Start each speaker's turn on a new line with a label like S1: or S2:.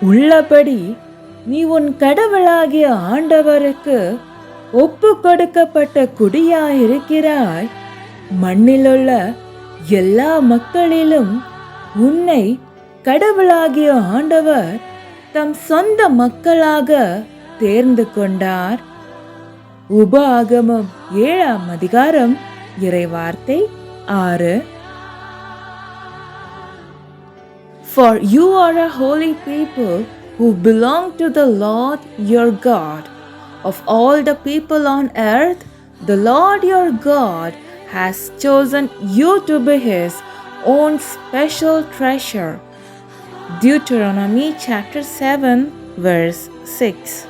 S1: உள்ளபடி நீ உன் கடவுளாகிய ஆண்டவருக்கு ஒப்பு கொடுக்கப்பட்ட குடியாயிருக்கிறாய். மண்ணிலுள்ள எல்லா மக்களிலும் உன்னை கடவுளாகிய ஆண்டவர் தம் சொந்த மக்களாக தேர்ந்து கொண்டார். உப ஆகமம் ஏழாம் அதிகாரம் இறைவார்த்தை ஆறு. For you are a holy people who belong to the Lord your God. Of all the people on earth, the Lord your God has chosen you to be his own special treasure. Deuteronomy chapter 7, verse 6.